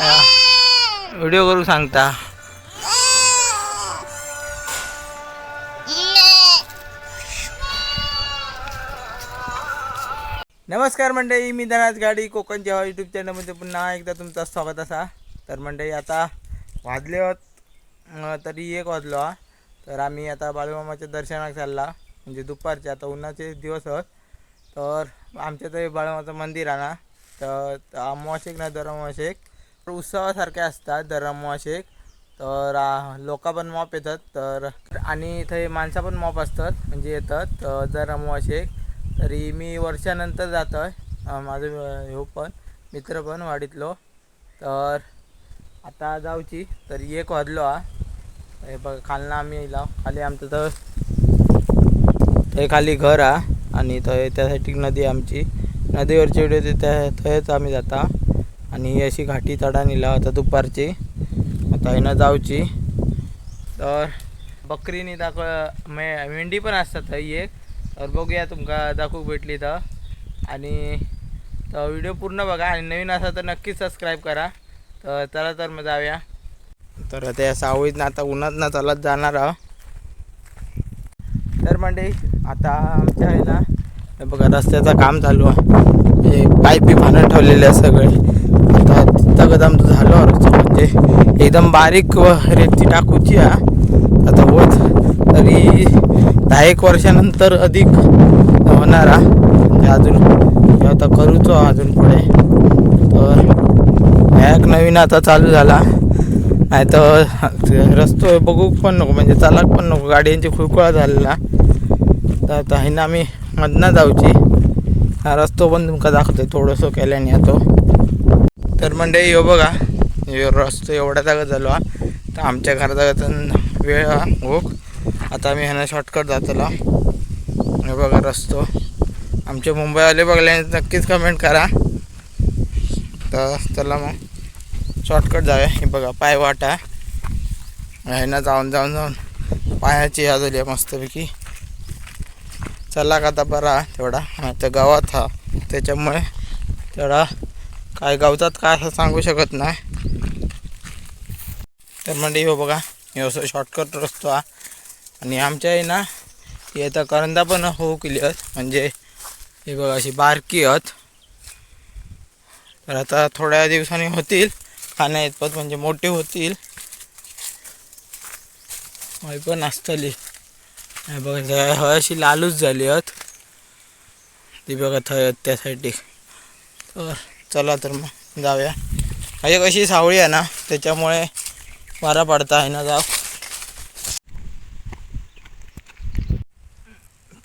Video करू सांगता. नमस्कार मंडळी मी धनाज गाडी कोकण जेव्हा यूट्यूब चॅनलमध्ये पुन्हा एकदा तुमचं स्वागत असा. तर मंडळी आता वाजले होत तरी एक वाजलो हा. तर आम्ही आता बाळूमामाच्या दर्शनाक चालला. म्हणजे दुपारचे आता उन्हाचे दिवस आहोत तर आमच्या तरी बाळूमाचं मंदिर आहे ना. तर अमावाशेक ना दर अमावाशेक उत्सवासारखे असतात दर अमावाशेक तर लोक पण मॉप येतात तर आणि इथे माणसं पण मॉप असतात म्हणजे येतात तर दर अमावाशेक तरी मी वर्षानंतर जातो आहे माझं ह्यो पण मित्र पण वाडीतलो. तर आता जाऊची तर एक वाजलो हा हे बघ खालना आम्ही येला खाली आमचं तर ते खाली घर हा आणि थंय त्यासाठी नदी आमची. नदीवरचे व्हिडिओ ते त्या थंयच आम्ही जाता. आणि ही अशी घाटी चढा नेला आता दुपारची. आता हिनं जाऊची. तर बकरीनी दाखव मे मेंढी पण असतात ही एक. तर बघूया तुमका दाखवूक भेटली तर. आणि तर व्हिडिओ पूर्ण बघा आणि नवीन असा तर नक्कीच सबस्क्राईब करा. तर चला तर मग जाऊया. तर त्या सावळीतनं आता उन्हात ना चालत जाणार आहो. तर म्हणजे आता आमच्या आहे ना बघा रस्त्याचं काम चालू आहे. हे पाईप बी बांधून ठेवलेले आहे सगळे. आता तिथं आमचं झालं रस्ता म्हणजे एकदम बारीक व रेती टाकूची हा. आता होत तरी दहा एक वर्षानंतर अधिक होणार हा. म्हणजे अजून आता करूचो हो अजून पुढे. तर एक नवीन आता चालू झाला. नाही तर रस्तो बघू पण नको. म्हणजे चालक पण नको. गाड्यांची खुळकुळा झालेला. तर आता हिनं आम्ही मधनं जाऊची. हा रस्तो पण तुमका दाखवतोय थोडंसं केल्याने येतो तर म्हणजे यो बघा. रस्तो एवढ्या जागा झालो हा. तर आमच्या घरात वेळ हा. ओक. आता आम्ही ह्यानं शॉर्टकट जातलो हे बघा रस्तो. आमचे मुंबईवाले बघले नक्कीच कमेंट करा. तर चला मग. शॉर्टकट जाऊया. हे बघा पाय वाटा. ह्यानं जाऊन जाऊन जाऊन. पायाची या झाली आहे मस्तपैकी. चला का आता बरा तेवढा. हा तर गावात हा. त्याच्यामुळे तेवढा काय गावतात काय असं सांगू शकत नाही. तर म्हणजे हो बघा हे असं शॉर्टकट रस्तो हा. आणि आमच्या आहे ना हे आता करंदा पण होऊ केली आहेत. म्हणजे हे बघा अशी बारकी आहेत. तर आता थोड्या दिवसांनी होतील. खाण्या येतपत म्हणजे मोठे होतील. हय पण असतली. बघा हय अशी लालूच झाली आहेत. ती बघा थंय त्यासाठी. तर चला तर मग जाऊया. म्हणजे कशी सावळी आहे ना त्याच्यामुळे वारा पडता आहे ना जाव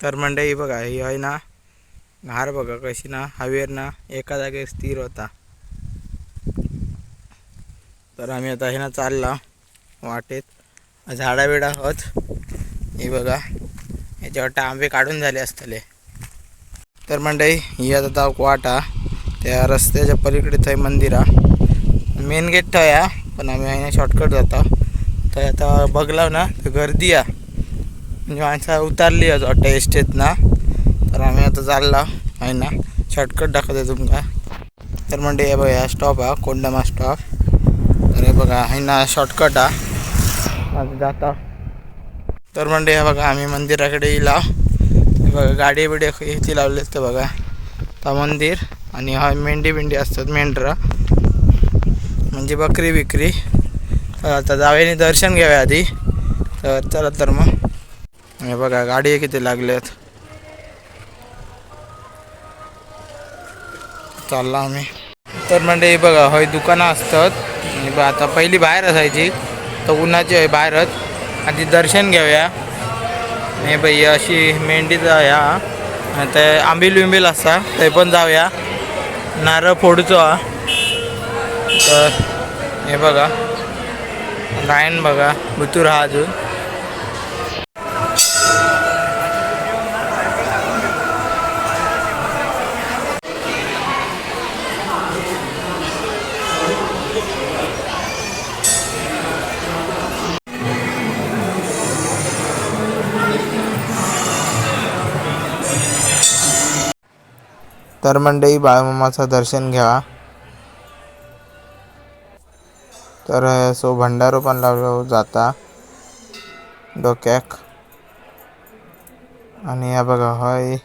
तर मंडई बघा ही आहे ना घार बघा कशी ना हवेर ना एका जागेवर स्थिर होता. तर आम्ही आता हे ना चालला वाटेत. झाडा बिडा होत. हे बघा याच्यावर आंबे काढून झाले असतले. तर मंडई ही आता वाटा. त्या रस्त्याच्या पलीकडे थंय मंदिर. हा मेन गेट थंय हा पण आम्ही आहे शॉर्टकट जाता. थंय आता बघला ना थंय गर्दी हा. म्हणजे माणसं उतारली आहेत वाटतं एस्टेत ना. तर आम्ही आता चालला आहे ना. शॉर्टकट दाखवतो तुमका. तर म्हणजे हे बघा हा स्टॉप हा कोंडमा स्टॉप तर हे बघा आहे शॉर्टकट हा. आता जाता. तर म्हणजे हे बघा आम्ही मंदिराकडे येला बघा गाडी बिडी किती लावले असते बघा. तर मंदिर. आणि हा मेंढी बिंडी असतात मेंढरा. म्हणजे बकरी विक्री आता जावेने दर्शन घ्यावे आधी. तर चला तर मग. हे बघा गाडी किती लागल्यात. चालला आम्ही. तर म्हणजे बघा हय दुकानं असतात. आणि आता पहिली बाहेर असायची. तर उन्हाची हय बाहेरच. आधी दर्शन घेऊया हे बाई अशी मेंढीचा ह्या. आणि ते आंबील विंबील असता ते पण जाऊया. नारळ फोडूचो हा. तर हे बघा. लाईन बघा. बुतूर हा अजून. तर मंडई बाळमामाचं दर्शन घ्या. तर सो भंडारो पण लावलो जाता. डोक्याक. आणि या बघा हय.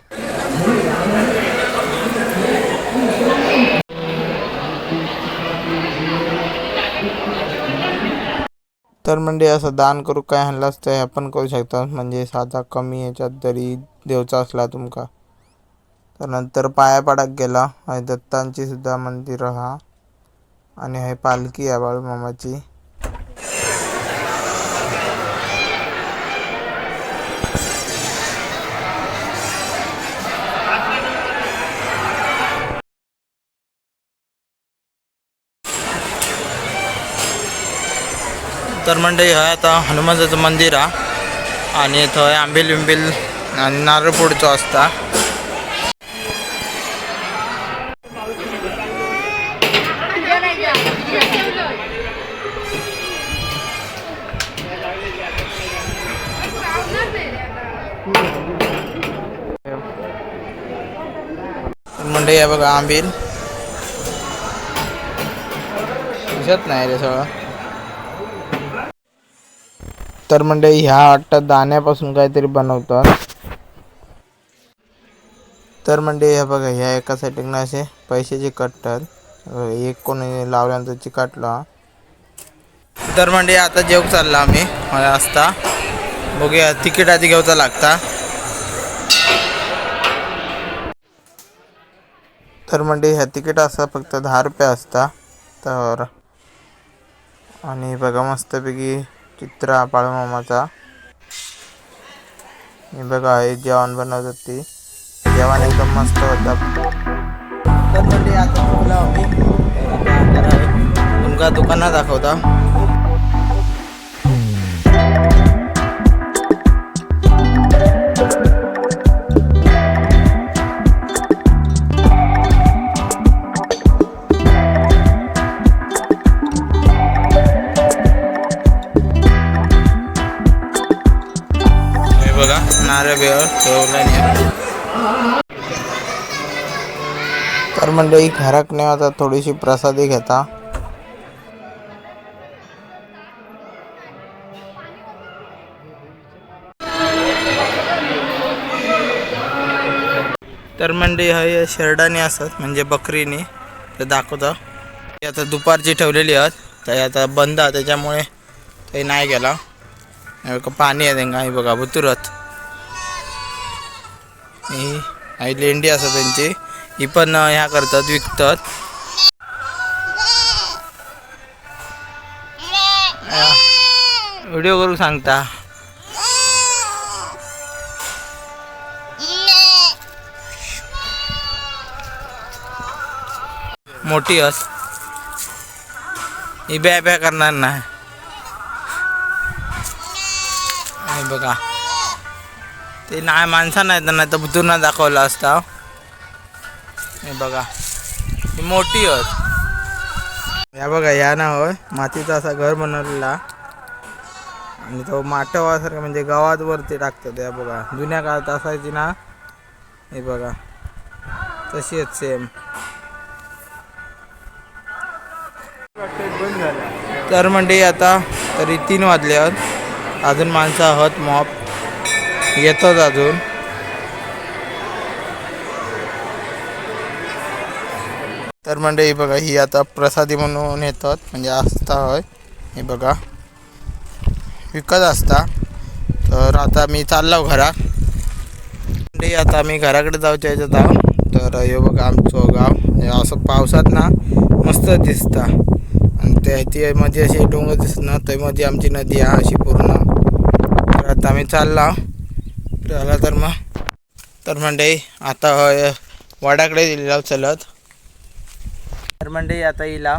तर म्हणजे असं दान करू काय हल्लाच तर आपण पण करू शकता. म्हणजे साधा कमी याच्यात जरी देवचा असला तुमका. तर नंतर पाया पडाक गेला हय दत्तांची सुद्धा मंदिर हा आणि हे पालखी आहे बाळूमामाची तर मंडळी हय आता हनुमानाचं मंदिर हा आणि थंय आंबील बिंबील आणि नारळ फोडचो असता. तर या बघा आंबील. दिसत नाही रे सगळं. तर म्हणजे ह्या वाटतं दाण्यापासून काहीतरी बनवतात तर म्हणजे हे बघा ह्या एका साईडनं असे पैशाचे कटतात एक कोणी लावल्यानंतर चिकटला. तर म्हणजे आता जेवक चालला आम्ही. असता बघूया तिकीट आधी घेऊचा लागता. तर म्हणजे ह्या तिकीट असा फक्त दहा रुपये असता. तर आणि बघा मस्तपैकी चित्र हा बाळूमामाचा. मी बघा हे जेवण बनवत होती जेवण एकदम मस्त होतं. तर म्हणजे आता तुमका दुकानात दाखवता. नारळ ठेवला नाही. तर मंडळी घराक नाही आता थोडीशी प्रसादी घेता. तर मंडळी हे शेरडानी असत म्हणजे बकरीनी. ते दाखवतं. ती आता दुपारची ठेवलेली आहेत. तर आता बंद आहे त्याच्यामुळे ते नाही गेला. पाणी आहे त्यांना हे बघा बुतुरत ही आई लेंडी असतात त्यांची. ही पण ह्या करतात विकतात. व्हिडिओ करू सांगता. मोठी अस. ही ब्या ब्या करणार नाही. बघा. ते नाही माणसा नाही तर नाही तर बुद्धूंना दाखवला असता. हे बघा. ही मोठी होत. या बघा या ना होय. मातीचा असा घर बनवलेला. आणि तो माटवासारखा म्हणजे गावात वरती टाकतात या बघा. जुन्या काळात असायची ना. हे बघा. तशी आहेत सेम तर म्हणजे आता तरी तीन वाजले आहेत. अजून माणसं आहोत मॉप येतात अजून. तर म्हणजे ही बघा ही आता प्रसादी म्हणून येतात म्हणजे आस्था होय. हे बघा. विकत असता तर आता मी चाललो घरा. म्हणजे आता मी घराकडे जाऊच्या याच्यात आहो तर हे बघा आमचं गाव. असं पावसात ना मस्त दिसता. आणि त्या ती मध्ये अशी डोंगर दिसणार त्यामध्ये आमची नदी आहे अशी पूर्ण. तर आता आम्ही चालला चला तर मग तर मंडई आता वाड्याकडे दिलेला चलत. तर मंडई आता येईला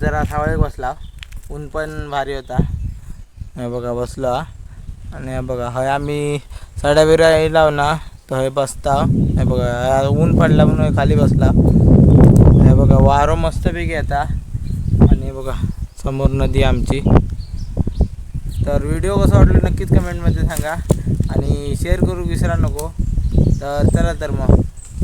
जरा सावळे बसला. ऊन पण भारी होता. हे बघा बसला. आणि बघा हय आम्ही साड्या बिड्या येईला ना तर हे बसता. हे बघा ऊन पडला म्हणून खाली बसला. हे बघा वारो मस्तपैकी येता. आणि बघा समोर नदी आमची. तर व्हिडिओ कसा वाटला नक्कीच कमेंटमध्ये सांगा. आणि शेअर करू विसरा नको. तर चला तर मग.